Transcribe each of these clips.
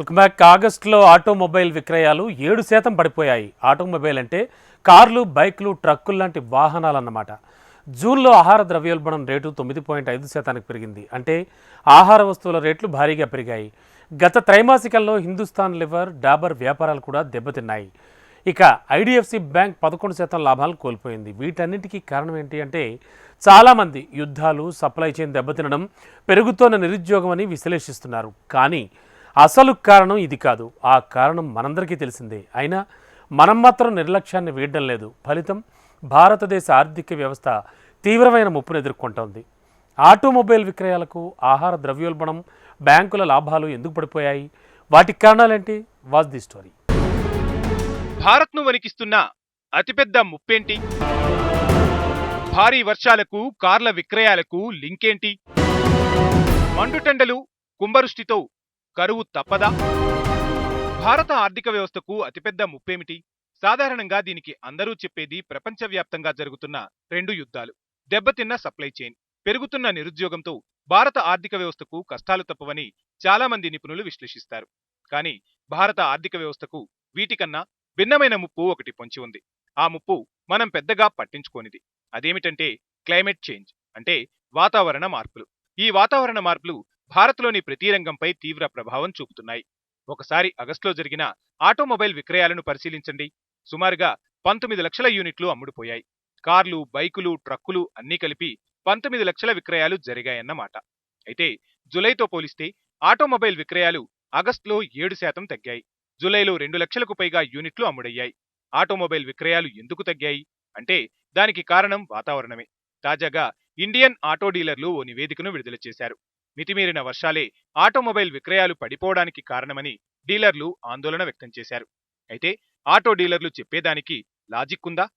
Welcome back ఆగస్టులో automobile విక్రయాలు ఏడు శాతం పడిపోయాయి. ఆటోమొబైల్ అంటే కార్లు బైక్లు ట్రక్కులు లాంటి వాహనాలన్నమాట. జూన్లో ఆహార ద్రవ్యోల్బణం రేటు తొమ్మిది పాయింట్ ఐదు శాతానికి పెరిగింది. అంటే ఆహార వస్తువుల రేట్లు భారీగా పెరిగాయి. గత త్రైమాసికంలో హిందుస్థాన్ లివర్ డాబర్ వ్యాపారాలు కూడా దెబ్బతిన్నాయి. ఇక ఐడిఎఫ్సి బ్యాంక్ పదకొండు శాతం లాభాలు కోల్పోయింది. వీటన్నిటికీ కారణం ఏంటి అంటే చాలామంది యుద్ధాలు సప్లై చైన్ దెబ్బతినడం పెరుగుతోన్న నిరుద్యోగం అని విశ్లేషిస్తున్నారు. కానీ అసలు కారణం ఇది కాదు. ఆ కారణం మనందరికీ తెలిసిందే. అయినా మనం మాత్రం నిర్లక్ష్యాన్ని వీడడం లేదు. ఫలితం భారతదేశ ఆర్థిక వ్యవస్థ తీవ్రమైన ముప్పును ఎదుర్కొంటోంది. ఆటోమొబైల్ విక్రయాలకు ఆహార ద్రవ్యోల్బణం బ్యాంకుల లాభాలు ఎందుకు పడిపోయాయి? వాటి కారణాలేంటి? Was the story. భారత్ను వణికిస్తున్న అతిపెద్ద ముప్పేంటి? భారీ వర్షాలకు కార్ల విక్రయాలకు లింకేంటి? మండుటెండలు కుంభరుష్టితో కరువు తప్పదా? భారత ఆర్థిక వ్యవస్థకు అతిపెద్ద ముప్పేమిటి? సాధారణంగా దీనికి అందరూ చెప్పేది ప్రపంచవ్యాప్తంగా జరుగుతున్న రెండు యుద్ధాలు. దెబ్బతిన్న సప్లై చైన్ పెరుగుతున్న నిరుద్యోగంతో భారత ఆర్థిక వ్యవస్థకు కష్టాలు తప్పవని చాలా మంది నిపుణులు విశ్లేషిస్తారు. కానీ భారత ఆర్థిక వ్యవస్థకు వీటికన్నా భిన్నమైన ముప్పు ఒకటి పొంచి ఉంది. ఆ ముప్పు మనం పెద్దగా పట్టించుకోనిది. అదేమిటంటే క్లైమేట్ చేంజ్ అంటే వాతావరణ మార్పులు. ఈ వాతావరణ మార్పులు భారత్లోని ప్రతి రంగంపై తీవ్ర ప్రభావం చూపుతున్నాయి. ఒకసారి ఆగస్టులో జరిగిన ఆటోమొబైల్ విక్రయాలను పరిశీలించండి. సుమారుగా పంతొమ్మిది లక్షల యూనిట్లు అమ్ముడుపోయాయి. కార్లు బైకులు ట్రక్కులు అన్నీ కలిపి పంతొమ్మిది లక్షల విక్రయాలు జరిగాయన్నమాట. అయితే జులైతో పోలిస్తే ఆటోమొబైల్ విక్రయాలు ఆగస్టులో ఏడు శాతం తగ్గాయి. జూలైలో రెండు లక్షలకు పైగా యూనిట్లు అమ్ముడయ్యాయి. ఆటోమొబైల్ విక్రయాలు ఎందుకు తగ్గాయి? అంటే దానికి కారణం వాతావరణమే. తాజాగా ఇండియన్ ఆటో డీలర్లు ఓ నివేదికను విడుదల చేశారు. మితిమీరిన వర్షాలే ఆటోమొబైల్ విక్రయాలు పడిపోవడానికి కారణమని డీలర్లు ఆందోళన వ్యక్తం చేశారు. అయితే ఆటో డీలర్లు చెప్పేదానికి లాజిక్ ఉందా?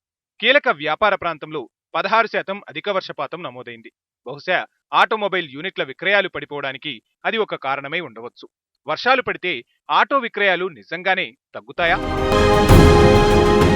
కీలక వ్యాపార ప్రాంతంలో పదహారు శాతం అధిక వర్షపాతం నమోదైంది. బహుశా ఆటోమొబైల్ యూనిట్ల విక్రయాలు పడిపోవడానికి అది ఒక కారణమై ఉండవచ్చు. వర్షాలు పడితే ఆటో విక్రయాలు నిజంగానే తగ్గుతాయా?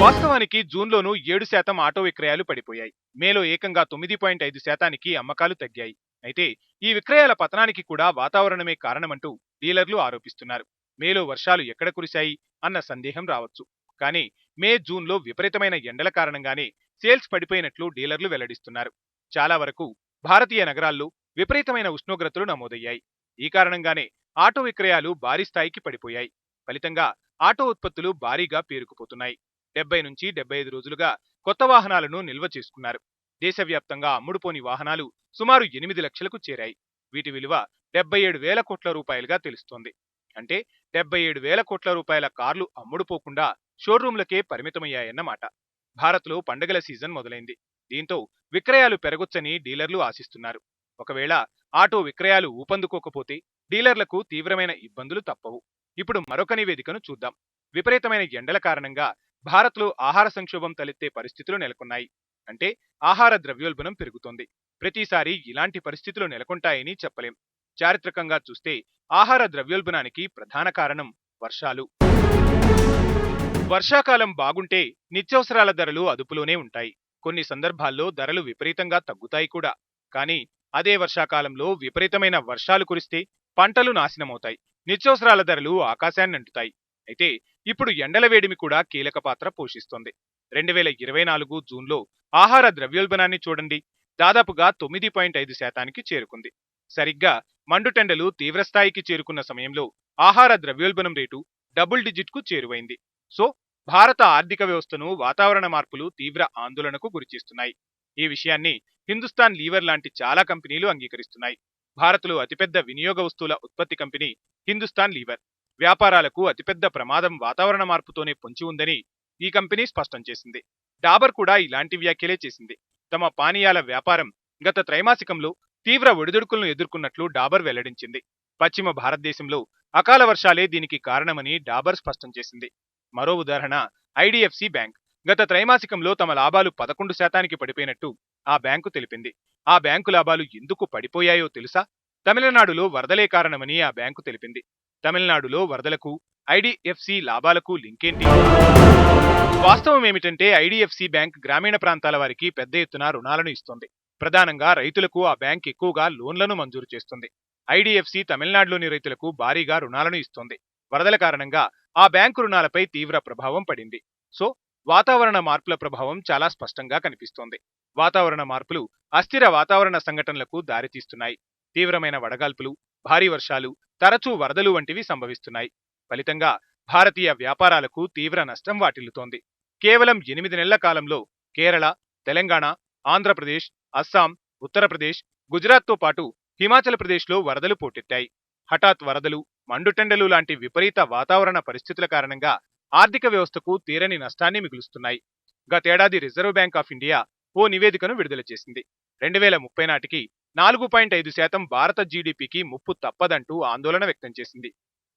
వాస్తవానికి జూన్లోనూ ఏడు శాతం ఆటో విక్రయాలు పడిపోయాయి. మేలో ఏకంగా తొమ్మిది పాయింట్ ఐదు శాతానికి అమ్మకాలు తగ్గాయి. అయితే ఈ విక్రయాల పతనానికి కూడా వాతావరణమే కారణమంటూ డీలర్లు ఆరోపిస్తున్నారు. మేలో వర్షాలు ఎక్కడ కురిశాయి అన్న సందేహం రావచ్చు. కానీ మే జూన్లో విపరీతమైన ఎండల కారణంగానే సేల్స్ పడిపోయినట్లు డీలర్లు వెల్లడిస్తున్నారు. చాలా వరకు భారతీయ నగరాల్లో విపరీతమైన ఉష్ణోగ్రతలు నమోదయ్యాయి. ఈ కారణంగానే ఆటో విక్రయాలు భారీ స్థాయికి పడిపోయాయి. ఫలితంగా ఆటో ఉత్పత్తులు భారీగా పేరుకుపోతున్నాయి. డెబ్బై నుంచి డెబ్బై ఐదు రోజులుగా కొత్త వాహనాలను నిల్వ చేసుకున్నారు. దేశవ్యాప్తంగా అమ్ముడుపోని వాహనాలు సుమారు ఎనిమిది లక్షలకు చేరాయి. వీటి విలువ డెబ్బై ఏడు వేల కోట్ల రూపాయలుగా తెలుస్తోంది. అంటే డెబ్బై ఏడు వేల కోట్ల రూపాయల కార్లు అమ్ముడుపోకుండా షోరూంలకే పరిమితమయ్యాయన్నమాట. భారత్లో పండగల సీజన్ మొదలైంది. దీంతో విక్రయాలు పెరగొచ్చని డీలర్లు ఆశిస్తున్నారు. ఒకవేళ ఆటో విక్రయాలు ఊపందుకోకపోతే డీలర్లకు తీవ్రమైన ఇబ్బందులు తప్పవు. ఇప్పుడు మరొక నివేదికను చూద్దాం. విపరీతమైన ఎండల కారణంగా భారత్లో ఆహార సంక్షోభం తలెత్తే పరిస్థితులు నెలకొన్నాయి. అంటే ఆహార ద్రవ్యోల్బణం పెరుగుతోంది. ప్రతిసారి ఇలాంటి పరిస్థితులు నెలకొంటాయని చెప్పలేం. చారిత్రకంగా చూస్తే ఆహార ద్రవ్యోల్బణానికి ప్రధాన కారణం వర్షాలు. వర్షాకాలం బాగుంటే నిత్యవసరాల ధరలు అదుపులోనే ఉంటాయి. కొన్ని సందర్భాల్లో ధరలు విపరీతంగా తగ్గుతాయి కూడా. కానీ అదే వర్షాకాలంలో విపరీతమైన వర్షాలు కురిస్తే పంటలు నాశనమవుతాయి. నిత్యవసరాల ధరలు ఆకాశాన్ని అంటుతాయి. అయితే ఇప్పుడు ఎండల వేడిమి కూడా కీలక పాత్ర పోషిస్తోంది. రెండు వేల ఇరవై నాలుగు జూన్లో ఆహార ద్రవ్యోల్బణాన్ని చూడండి. దాదాపుగా తొమ్మిది పాయింట్ ఐదు శాతానికి చేరుకుంది. సరిగ్గా మండుటెండలు తీవ్రస్థాయికి చేరుకున్న సమయంలో ఆహార ద్రవ్యోల్బణం రేటు డబుల్ డిజిట్కు చేరువైంది. సో భారత ఆర్థిక వ్యవస్థను వాతావరణ మార్పులు తీవ్ర ఆందోళనకు గురిచేస్తున్నాయి. ఈ విషయాన్ని హిందుస్థాన్ లీవర్ లాంటి చాలా కంపెనీలు అంగీకరిస్తున్నాయి. భారత్లో అతిపెద్ద వినియోగ వస్తువుల ఉత్పత్తి కంపెనీ హిందుస్థాన్ లీవర్. వ్యాపారాలకు అతిపెద్ద ప్రమాదం వాతావరణ మార్పుతోనే పొంచి ఉందని ఈ కంపెనీ స్పష్టం చేసింది. డాబర్ కూడా ఇలాంటి వ్యాఖ్యలే చేసింది. తమ పానీయాల వ్యాపారం గత త్రైమాసికంలో తీవ్ర ఒడిదుడుకులను ఎదుర్కొన్నట్లు డాబర్ వెల్లడించింది. పశ్చిమ భారతదేశంలో అకాల వర్షాలే దీనికి కారణమని డాబర్ స్పష్టం చేసింది. మరో ఉదాహరణ ఐడిఎఫ్సి బ్యాంక్. గత త్రైమాసికంలో తమ లాభాలు పదకొండు శాతానికి పడిపోయినట్టు ఆ బ్యాంకు తెలిపింది. ఆ బ్యాంకు లాభాలు ఎందుకు పడిపోయాయో తెలుసా? తమిళనాడులో వరదలే కారణమని ఆ బ్యాంకు తెలిపింది. తమిళనాడులో వరదలకు ఐడిఎఫ్సి లాభాలకు లింకేంటి? వాస్తవం ఏమిటంటే ఐడిఎఫ్సి బ్యాంక్ గ్రామీణ ప్రాంతాల వారికి పెద్ద ఎత్తున రుణాలను ఇస్తోంది. ప్రధానంగా రైతులకు ఆ బ్యాంక్ ఎక్కువగా లోన్లను మంజూరు చేస్తుంది. ఐడిఎఫ్సి తమిళనాడులోని రైతులకు భారీగా రుణాలను ఇస్తుంది. వరదల కారణంగా ఆ బ్యాంకు రుణాలపై తీవ్ర ప్రభావం పడింది. సో వాతావరణ మార్పుల ప్రభావం చాలా స్పష్టంగా కనిపిస్తోంది. వాతావరణ మార్పులు అస్థిర వాతావరణ సంఘటనలకు దారితీస్తున్నాయి. తీవ్రమైన వడగాల్పులు భారీ వర్షాలు తరచూ వరదలు వంటివి సంభవిస్తున్నాయి. ఫలితంగా భారతీయ వ్యాపారాలకు తీవ్ర నష్టం వాటిల్లుతోంది. కేవలం ఎనిమిది నెలల కాలంలో కేరళ తెలంగాణ ఆంధ్రప్రదేశ్ అస్సాం ఉత్తరప్రదేశ్ గుజరాత్తో పాటు హిమాచల్ ప్రదేశ్లో వరదలు పోటెత్తాయి. హఠాత్ వరదలు మండుటెండలు లాంటి విపరీత వాతావరణ పరిస్థితుల కారణంగా ఆర్థిక వ్యవస్థకు తీరని నష్టాన్ని మిగులుస్తున్నాయి. గతేడాది రిజర్వ్ బ్యాంక్ ఆఫ్ ఇండియా ఓ నివేదికను విడుదల చేసింది. రెండు వేల ముప్పై నాటికి నాలుగు పాయింట్ ఐదు శాతం భారత జీడీపీకి ముప్పు తప్పదంటూ ఆందోళన వ్యక్తం చేసింది.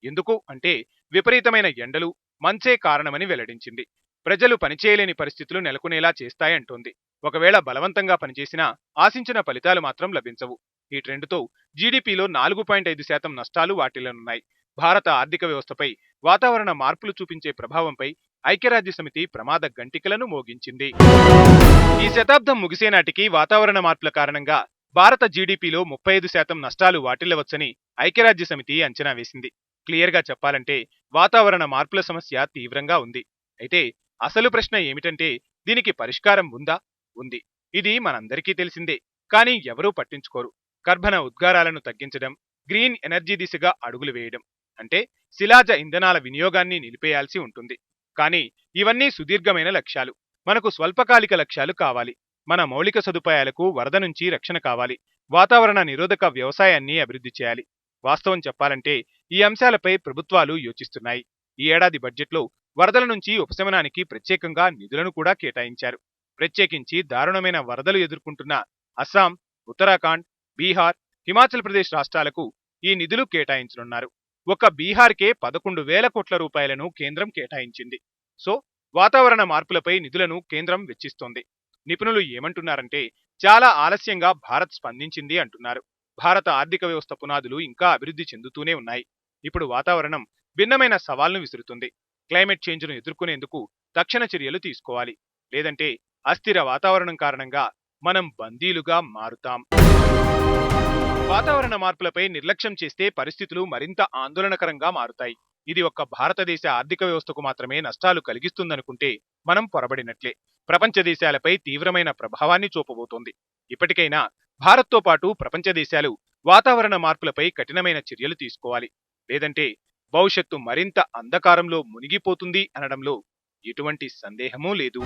ఎందుకు అంటే విపరీతమైన ఎండలు మంచే కారణమని వెల్లడించింది. ప్రజలు పనిచేయలేని పరిస్థితులు నెలకొనేలా చేస్తాయంటోంది ఒకవేళ బలవంతంగా పనిచేసినా ఆశించిన ఫలితాలు మాత్రం లభించవు. ఈ ట్రెండ్తో జీడీపీలో నాలుగు పాయింట్ ఐదు శాతం నష్టాలు వాటిల్లనున్నాయి. భారత ఆర్థిక వ్యవస్థపై వాతావరణ మార్పులు చూపించే ప్రభావంపై ఐక్యరాజ్య సమితి ప్రమాద గంటికలను మోగించింది. ఈ శతాబ్దం ముగిసే నాటికి వాతావరణ మార్పుల కారణంగా భారత జీడీపీలో ముప్పై ఐదు శాతం నష్టాలు వాటిల్లవచ్చని ఐక్యరాజ్య సమితి అంచనా వేసింది. క్లియర్గా చెప్పాలంటే వాతావరణ మార్పుల సమస్య తీవ్రంగా ఉంది. అయితే అసలు ప్రశ్న ఏమిటంటే దీనికి పరిష్కారం ఉందా? ఉంది. ఇది మనందరికీ తెలిసిందే. కానీ ఎవరూ పట్టించుకోరు. కర్బన ఉద్గారాలను తగ్గించడం గ్రీన్ ఎనర్జీ దిశగా అడుగులు వేయడం అంటే శిలాజ ఇంధనాల వినియోగాన్ని నిలిపేయాల్సి ఉంటుంది. కానీ ఇవన్నీ సుదీర్ఘమైన లక్ష్యాలు. మనకు స్వల్పకాలిక లక్ష్యాలు కావాలి. మన మౌలిక సదుపాయాలకు వరద నుంచి రక్షణ కావాలి. వాతావరణ నిరోధక వ్యవసాయాన్ని అభివృద్ధి చేయాలి. వాస్తవం చెప్పాలంటే ఈ అంశాలపై ప్రభుత్వాలు యోచిస్తున్నాయి. ఈ ఏడాది బడ్జెట్లో వరదల నుంచి ఉపశమనానికి ప్రత్యేకంగా నిధులను కూడా కేటాయించారు. ప్రత్యేకించి దారుణమైన వరదలు ఎదుర్కొంటున్న అస్సాం ఉత్తరాఖండ్ బీహార్ హిమాచల్ ప్రదేశ్ రాష్ట్రాలకు ఈ నిధులు కేటాయించనున్నారు. ఒక బీహార్కే పదకొండు వేల కోట్ల రూపాయలను కేంద్రం కేటాయించింది. సో వాతావరణ మార్పులపై నిధులను కేంద్రం వెచ్చిస్తోంది. నిపుణులు ఏమంటున్నారంటే చాలా ఆలస్యంగా భారత్ స్పందించింది అంటున్నారు. భారత ఆర్థిక వ్యవస్థ పునాదులు ఇంకా అభివృద్ధి చెందుతూనే ఉన్నాయి. ఇప్పుడు వాతావరణం భిన్నమైన సవాల్ను విసురుతుంది. క్లైమేట్ చేంజ్ను ఎదుర్కొనేందుకు తక్షణ చర్యలు తీసుకోవాలి. లేదంటే అస్థిర వాతావరణం కారణంగా మనం బందీలుగా మారుతాం. వాతావరణ మార్పులపై నిర్లక్ష్యం చేస్తే పరిస్థితులు మరింత ఆందోళనకరంగా మారుతాయి. ఇది ఒక్క భారతదేశ ఆర్థిక వ్యవస్థకు మాత్రమే నష్టాలు కలిగిస్తుందనుకుంటే మనం పొరబడినట్లే. ప్రపంచ దేశాలపై తీవ్రమైన ప్రభావాన్ని చూపబోతోంది. ఇప్పటికైనా భారత్తో పాటు ప్రపంచ దేశాలు వాతావరణ మార్పులపై కఠినమైన చర్యలు తీసుకోవాలి. లేదంటే భవిష్యత్తు మరింత అంధకారంలో మునిగిపోతుంది అనడంలో ఎటువంటి సందేహమూ లేదు.